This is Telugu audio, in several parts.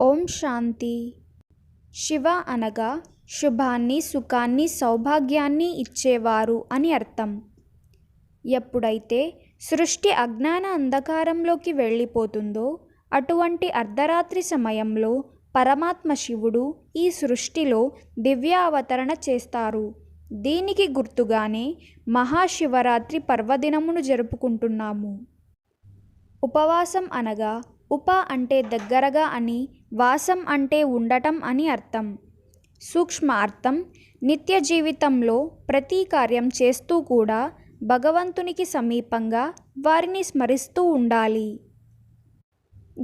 ఓం శాంతి. శివ అనగా శుభాన్ని సుఖాన్ని సౌభాగ్యాన్ని ఇచ్చేవారు అని అర్థం. ఎప్పుడైతే సృష్టి అజ్ఞాన అంధకారంలోకి వెళ్ళిపోతుందో అటువంటి అర్ధరాత్రి సమయంలో పరమాత్మ శివుడు ఈ సృష్టిలో దివ్య అవతరణ చేస్తారు. దీనికి గుర్తుగానే మహాశివరాత్రి పర్వదినమును జరుపుకుంటున్నాము. ఉపవాసం అనగా ఉప అంటే దగ్గరగా అని వాసం అంటే ఉండటం అని అర్థం. సూక్ష్మ అర్థం నిత్య జీవితంలో ప్రతి కార్యం చేస్తూ కూడా భగవంతునికి సమీపంగా వారిని స్మరిస్తూ ఉండాలి.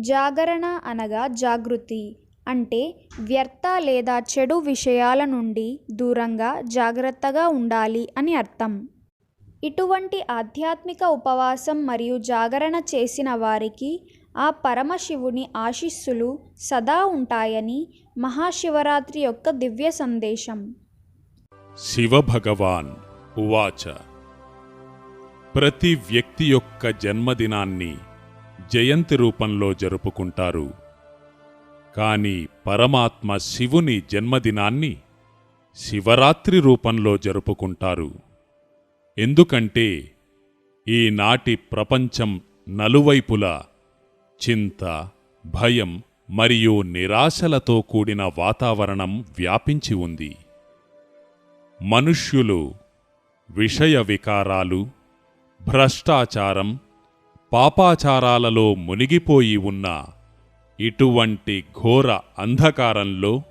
జాగరణ అనగా జాగృతి అంటే వ్యర్థ లేదా చెడు విషయాల నుండి దూరంగా జాగ్రత్తగా ఉండాలి అని అర్థం. ఇటువంటి ఆధ్యాత్మిక ఉపవాసం మరియు జాగరణ చేసిన వారికి ఆ పరమశివుని ఆశీస్సులు సదా ఉంటాయని మహాశివరాత్రి యొక్క దివ్య సందేశం. శివభగవాన్ ఉవాచ. ప్రతి వ్యక్తి యొక్క జన్మదినాన్ని జయంతి రూపంలో జరుపుకుంటారు. కానీ పరమాత్మ శివుని జన్మదినాన్ని శివరాత్రి రూపంలో జరుపుకుంటారు. ఎందుకంటే ఈనాటి ప్రపంచం నలువైపులా చింత భయం మరియు నిరాశలతో కూడిన వాతావరణం వ్యాపించి ఉంది. మనుష్యులు విషయ వికారాలు భ్రష్టాచారం పాపాచారాలలో మునిగిపోయి ఉన్న ఇటువంటి ఘోర అంధకారంలో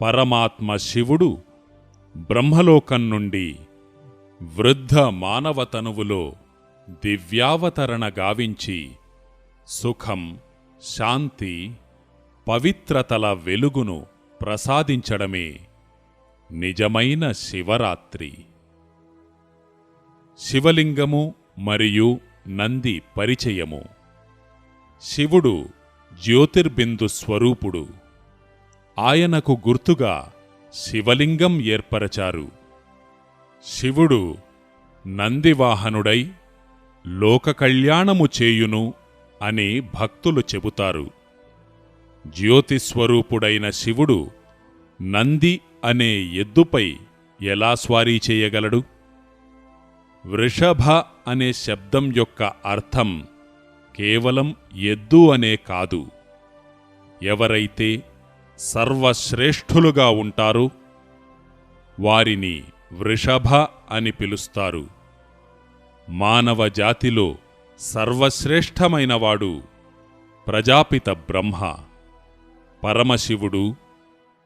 పరమాత్మ శివుడు బ్రహ్మలోకం నుండి వృద్ధ మానవతనువులో దివ్యావతరణ గావించి సుఖం శాంతి పవిత్రతల వెలుగును ప్రసాదించడమే నిజమైన శివరాత్రి. శివలింగము మరియు నంది పరిచయము. శివుడు జ్యోతిర్బిందు స్వరూపుడు. ఆయనకు గుర్తుగా శివలింగం ఏర్పరచారు. శివుడు నందివాహనుడై లోక కళ్యాణము చేయును అని భక్తులు చెబుతారు. జ్యోతిస్వరూపుడైన శివుడు నంది అనే ఎద్దుపై ఎలా స్వారీ చేయగలడు? వృషభ అనే శబ్దం యొక్క అర్థం కేవలం ఎద్దు అనే కాదు. ఎవరైతే సర్వశ్రేష్ఠులుగా ఉంటారో వారిని వృషభ అని పిలుస్తారు. మానవ జాతిలో సర్వశ్రేష్టమైనవాడు ప్రజాపిత బ్రహ్మ. పరమశివుడు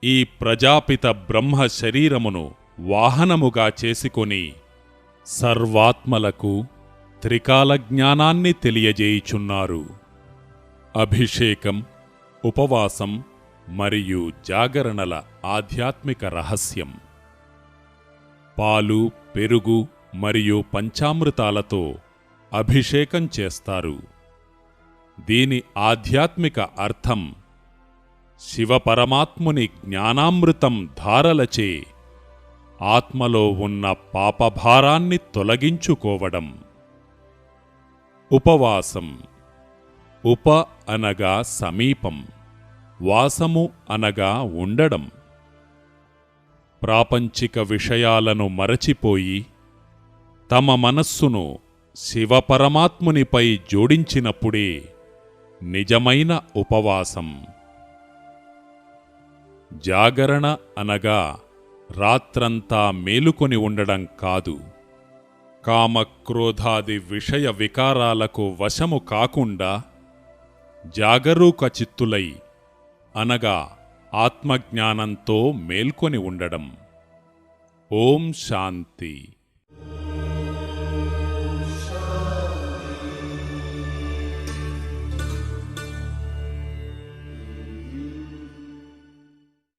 ఈ ప్రజాపిత బ్రహ్మ శరీరమును వాహనముగా చేసుకొని సర్వాత్మలకు త్రికాల జ్ఞానాన్ని తెలియజేయుచున్నారు. అభిషేకం ఉపవాసం మరియు జాగరణల ఆధ్యాత్మిక రహస్యం. పాలు పెరుగు మరియు పంచామృతాలతో అభిషేకం చేస్తారు. దీని ఆధ్యాత్మిక అర్థం శివపరమాత్ముని జ్ఞానామృతం ధారలచే ఆత్మలో ఉన్న పాపభారాన్ని తొలగించుకోవడం. ఉపవాసం. ఉప అనగా సమీపం వాసము అనగా ఉండడం. ప్రాపంచిక విషయాలను మరచిపోయి తమ మనస్సును శివపరమాత్మునిపై జోడించినప్పుడే నిజమైన ఉపవాసం. జాగరణ అనగా రాత్రంతా మేలుకొని ఉండడం కాదు. కామక్రోధాది విషయ వికారాలకు వశము కాకుండా జాగరూక చిత్తులై అనగా ఆత్మజ్ఞానంతో మేల్కొని ఉండడం. ఓం శాంతి.